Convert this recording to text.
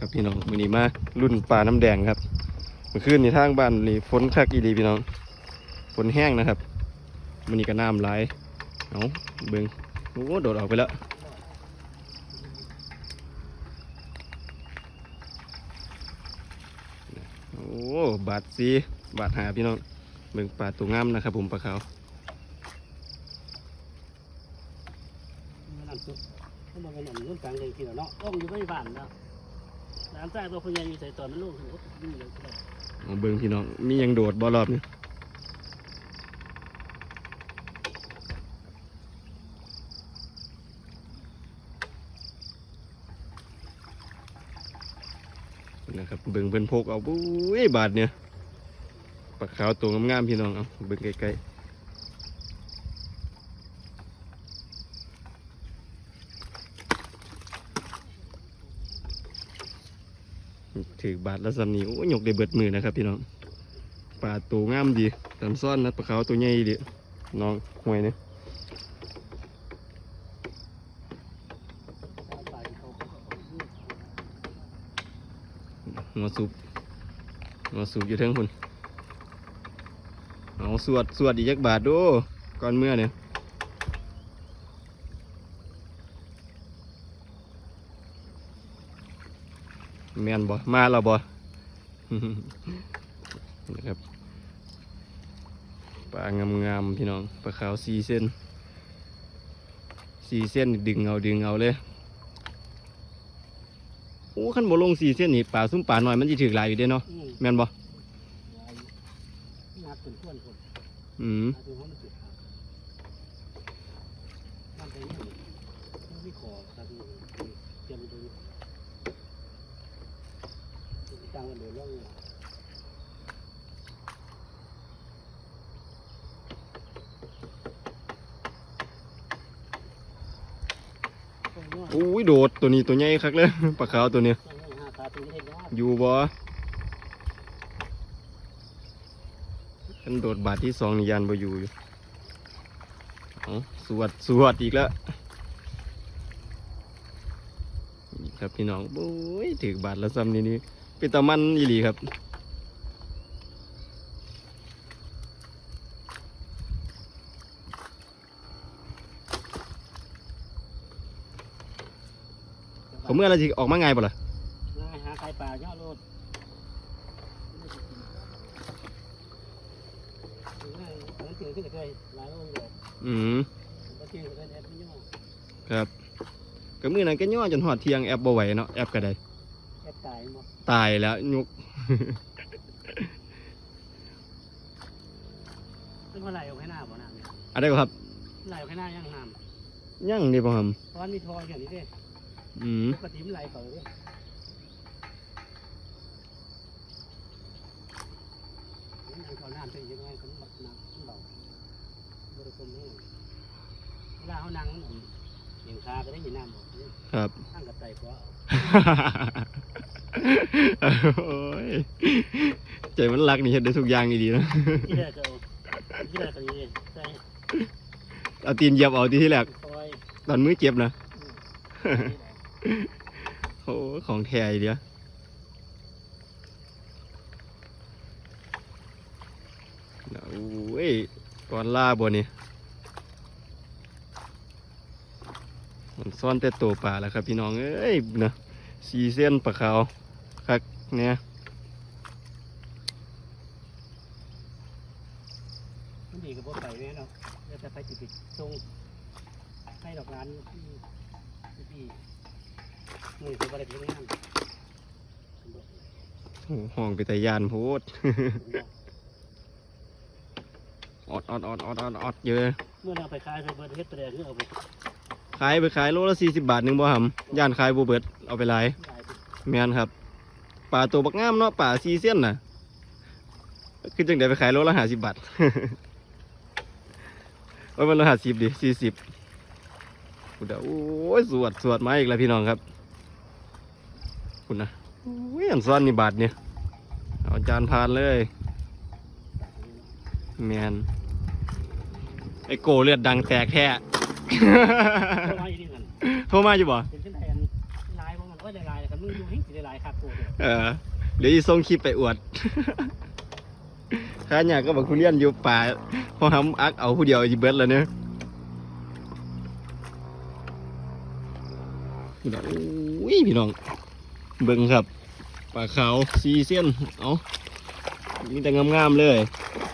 ครับพี่น้องมือนี้มารุ่นปลาน้ำแดงครับเมื่อคืนในทางบ้านนี่ฝนคักอีดีพี่น้องฝนแห้งนะครับมือนี้ก็น้ำไหลเอาเบิ่งโอ้โดดออกไปแล้วโอ้บาทสีบาทหาพี่น้องเบิ่งปลาตัวงามนะครับ ผมปลาขาวนั่นสุดเขาบอกว่าหนุ่มรุ่นกลางเลยทีเดียวเนาะต้องอยู่ไม่บ้านเนาะ ร้านใต้ตัวคนใหญ่อยู่ใส่ตอนมันลูกถึงก็ดีเยทีเดียวเอาเบิ่งพี่น้อง มียังโดดบ่รอบนี้นะครับเบิ่งเพิ่นพกเอาปุ้ยบาทเนี่ยปลาขาวตัวงามๆพี่น้องเอาเบิ่งใกล้ๆ ถือบาทละสำนีโอ้ยยกได้เบิดมือนะครับพี่น้องปลาตัวงามดีตามซ่อนนะปลาขาวตัวใหญ่ดีน้องห่วยเนี่ยร้านใต้เขาหัวสูบหัวสูบอยู่เทั้งคนเอาสวดสวดอีกจักบาทดูก่อนเมื่อเนี่ย แมนบ่มาแล้วบ่นะครับปลางามๆพี่น้องปลาขาวสี่เส้นสี่เส้นนี่ดึงเอาดึงเอาเลยโอ้ขันบ่ลงสี่เส้นนี่ปลาซุ้มปลาหน่อยมันจะถือหลายอยู่เด้เนาะอืมแม่นบ่ยายนักเป็นเพื่อนคนอืม ตรียมไปดูตั้งกันเดี๋ยวเรื่องอุ้ยโดดตัวนี้ตัวใหญ่คักเลยปลาขาวตัวเนี้ยห้าขาตัวนี้เห็นยากอยู่บ่ขันโดดบาทที่สองนี่ยานบ่อยู่อยู่เอาสวดสวดอีกแล้วนี่ครับพี่น้องโอ้ยถือบาทละซ้ำนี่นี่ เป็นตะมันอีหลีครับผมเมื่อไรสิออกมาไงบ่ล่ะง่ายหาใครป่าเยอะโลดง่ายตอนเกิดขึ้นเคยหลายโลดเลยอืมบางทีก็เป็นแอปไม่ย่อครับก็มือนั้นก็ย่อจนหอดเทียงแอปบ่ไหวเนาะแอปก็ได้แอป ตายหมดตายแล้วยุกเป็นว่าไหลออกให้หน้าบ่น้ำเนี่ยอะไรบ่ครับไหลออกให้หน้ายังน้ยังนี่บ่ครับำเพราะมันมีทอยอย่างนี้เด้อืมปกติมันไหลเขาเลยมันยังเขาน้ำเป็นยังไงเขาหมักน้ำเบาบริสุทธิ์นี่เวลาเขานั่งมัน เห็นขาก็ได้ยินน้ำบอกครับ ตั้งกับไตกว่าโอ้ยใจมันรักนี่เฮ็ดได้ทุกอย่างนี่ดีนะที่แรกก็เอาที่แรกก็นี่ใส่เอาตีนเหยียบเอาที่ที่แรกคอยตอนมือเจ็บนะโอ้ของแท้อีเดียวโอ้ยก่อนล่าบ่นี่ มันซ่อนแต่ตัวปลาแล้วครับพี่น้อง เอ้ยนะสีเส้นปลาขาวคักเนี่ยมันดีกับพวกไปแม่เนาะแล้วแต่ไปติดติดทรงให้ดอกร้านที่ที่พี่มือคืออะไรเพียงนั่นโอ้ห้องไปแต่ยานโพดออดออดออดออดออดออดเยอะ เมื่อเราไปขายไปเบิร์ดเฮ็ดไปเลยเอาไป ขายไปขายโลละสี่สิบบาทหนึ่งบ่หำย่านขายบ่เบิดเอาไปหลายขายไปแมนครับปลาตัวบักงามเนาะปลาซีเซียนน่ะคือจังไดไปขายโลละห้าสิบบาทโอ้ยมันละห้าสิบดิสี่สิบคุณเดาโอ้ยสวดสวดมาอีกแล้วพี่น้องครับ คุณนะโอ้ยอันซ้อนนี่บาทเนี่ยเอาจานพานเลยแมนไอโกเลือดดังแตกแท้ เพราะว่าอย่างนี้กันโทรมาอยู่บ่เป็นขึ้นแทนลายเพราะมันก็ได้ลายกันมึงอยู่ให้สิได้หลายคักโคตรเลยเออเดี๋ยวจะส่งคลิปไปอวดข้าอยากก็บอกคุณเลี้ยนอยู่ป่าพอทำอักเอาผู้เดียวจีเบิร์ดแล้วเนี่ยพี่น้องอุ้ยพี่น้อง เบิ่งครับปลาขาวซีเซียน เอามีแต่งามๆเลยเ